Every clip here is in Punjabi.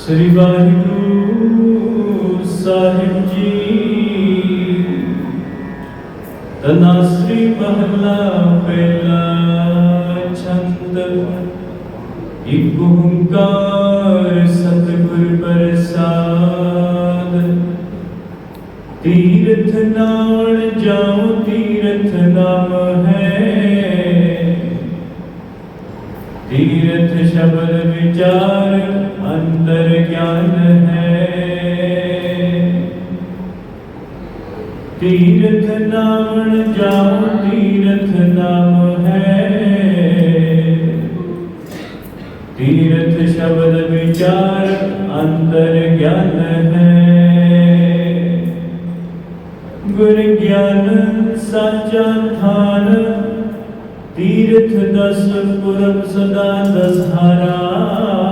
ਸ੍ਰੀ ਵਾਹਿਗੁਰੂ ਸਾਹਿਬ ਜੀ। ਤਨਾ ਸ੍ਰੀ ਮਹਲਾ ਪਹਿਲਾ ਛੰਦ। ਇਕ ਓੰਕਾਰ ਸਤਿਗੁਰ ਪ੍ਰਸਾਦ। ਤੀਰਥ ਨਾਲ ਜਾਉ, ਤੀਰਥ ਨਾਮ ਹੈ। ਤੀਰਥ ਸ਼ਬਦ ਵਿਚਾਰ ਅੰਤਰ ਗਿਆਨ ਹੈ। ਤੀਰਥ ਨਾਮ ਜਾਉ, ਤੀਰਥ ਨਾਮ ਹੈ। ਤੀਰਥ ਸ਼ਬਦ ਵਿਚਾਰ ਅੰਤਰ ਗਿਆਨ ਹੈ। ਗੁਰ ਗਿਆਨ ਸਾਚਾ ਥਾਨ, ਤੀਰਥ ਦਸ ਪੁਰਬ ਸਦਾ ਦਸਹਰਾ।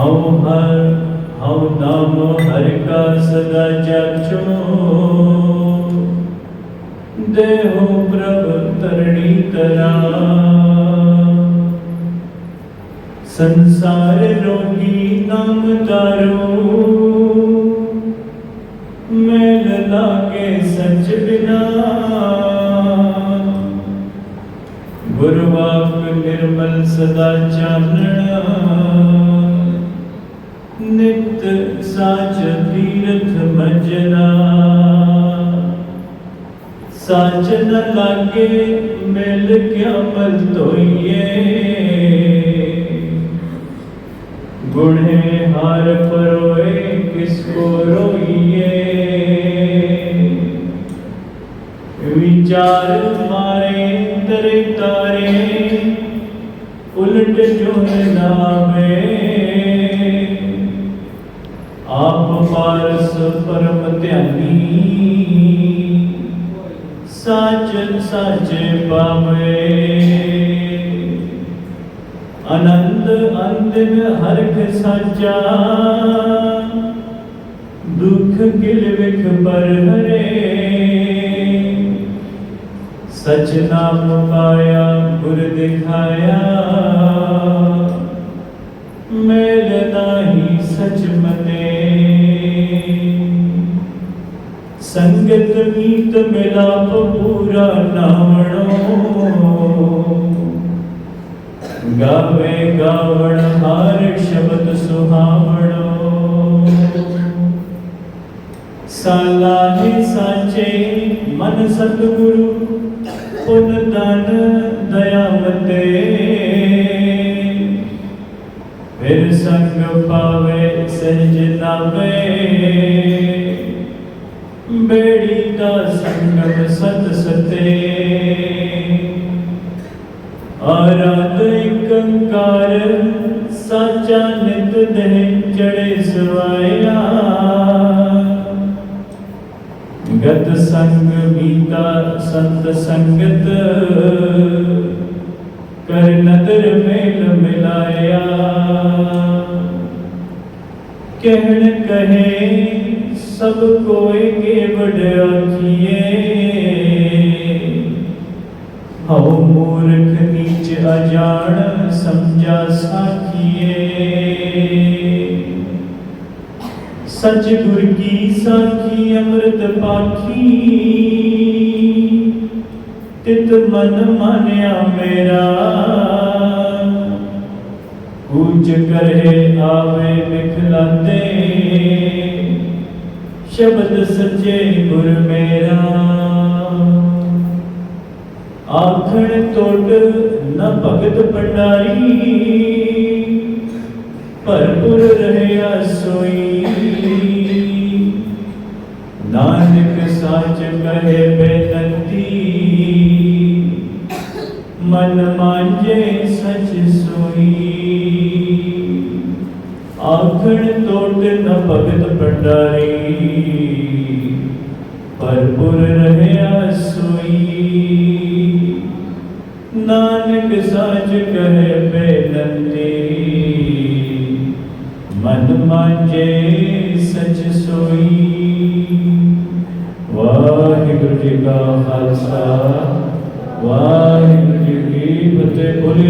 ਹਉ ਹਰ, ਹਉ ਨਾਮ ਹਰ ਕਾ ਸਦਾ ਜਪਚੋ ਦੇਹੋ ਪ੍ਰਭ ਤਰਣੀ ਤਰਾ ਸੰਸਾਰ ਰੋਗੀ ਨਾਮ ਤਾਰੋ। ਮੈਲ ਲਾਗੇ ਸੱਚ ਬਿਨਾ। ਗੁਰਵਾਕ ਨਿਰਮਲ ਸਦਾ ਚਾਨਣਾ। ਸਾਚ ਤੀਰਥ ਮਜਨਾ ਸਾਚ ਨ ਲਾਗੇ ਮਿਲ ਕਿਆ ਮਲ ਤੋਈਏ ਗੁਣੇ ਹਾਰ ਪਰੋਏ ਕਿਸ ਕੋ ਰੋਈਏ ਵਿਚਾਰ ਮਾਰੇ ਤਰੇ ਤਾਰੇ ਉਲਟ ਜੋ ਨਾਵੇ ਆਪ ਪਾਰਸ ਪਰਮ ਧਿਆਨੀ। ਸਾਚ ਸਾਚੇ ਪਾਵੇ। ਅਨੰਦ ਅੰਦਿਨ ਹਰਖ ਸਾਚਾ ਦੁਖ ਕਿਲ ਵਿਖ ਪਰ ਹਰੇ। ਸਚ ਨਾਮ ਪਾਇਆ, ਗੁਰ ਦਿਖਾਇਆ। ਸੰਗਤ ਮੀਤ ਮਿਲਾਪ ਪੂਰਾ ਨਾਵਣੋ ਗਾਵੇ ਗਾਵਣ, ਹਰ ਸ਼ਬਦ ਸੁਹਾਵਣੋ। ਸਾਲਾਹੇ ਸਾਚੇ ਮਨ ਸਤਿਗੁਰੂ, ਪੁਨ ਦਾਨ ਦਇਆਵਤੇ ਫਿਰ ਸੰਗ ਪਾਵੇ ਸਹਿਜ ਨਾਵੇ ਬੇੜੀ ਦਾ ਸੰਗਮ ਸਤ ਸਤੇ। ਆਰਾਧ ਇਕੰਕਾਰ ਸਾਚਾ ਨਿਤ ਦੇ ਚੜੇ ਸਵਾਇਆ। ਗਤ ਸੰਗ ਬੀਤਾ ਸੰਤ ਸੰਗਤ, ਕਰ ਨਦਰ ਮੇਲ ਮਿਲਾਇਆ। ਕਹਿਣ ਕਹੇ ਸਭ ਕੋਈ ਕੇ ਵਡਿਆਖੀਏ ਹਉ ਮੂਰਖ ਨੀਚ ਅਜਾਣ ਸਮਝਾ ਸਾਖੀਏ। ਸਚ ਗੁਰ ਕੀ ਸਾਖੀ ਅੰਮ੍ਰਿਤ ਪਾਖੀ? ਤਿਤ ਮਨ ਮਾਨਿਆ ਮੇਰਾ। ਕੂਚ ਕਰੇ ਆਵੇ ਵਿਖਲਾਤੇ ਸ਼ਬਦ ਸੱਚੇ ਗੁਰ ਮੇਰਾ। ਆਖਣ ਟੋਟ ਨ ਭਗਤ ਭੰਡਾਰੀ। ਭਰਪੁਰ ਰਹਿਆ ਸੋਈ। ਨਾਨਕ ਸਾਚ ਕਹੇ ਬੇਨਤੀ। ਮਨ ਮਾਂਜੇ ਸਚ ਸੋਈ। ਆਖਣ ਟੋਟ ਨ ਭਗਤ ਭੰਡਾਰੀ। ਭਰਪੁਰ ਰਹਿਆ ਸੋਈ। ਨਾਨਕ ਸਾਚ ਕਹੇ ਬੇਨੰਤੀ ਮਨ ਮਾਂਜੇ ਸਚ ਸੋਈ। ਵਾਹਿਗੁਰੂ ਜੀ ਕਾ ਖਾਲਸਾ। ਵਾਹਿਗੁਰੂ ਜੀ ਕੀ ਫਤਿਹ। ਬੋਲੀ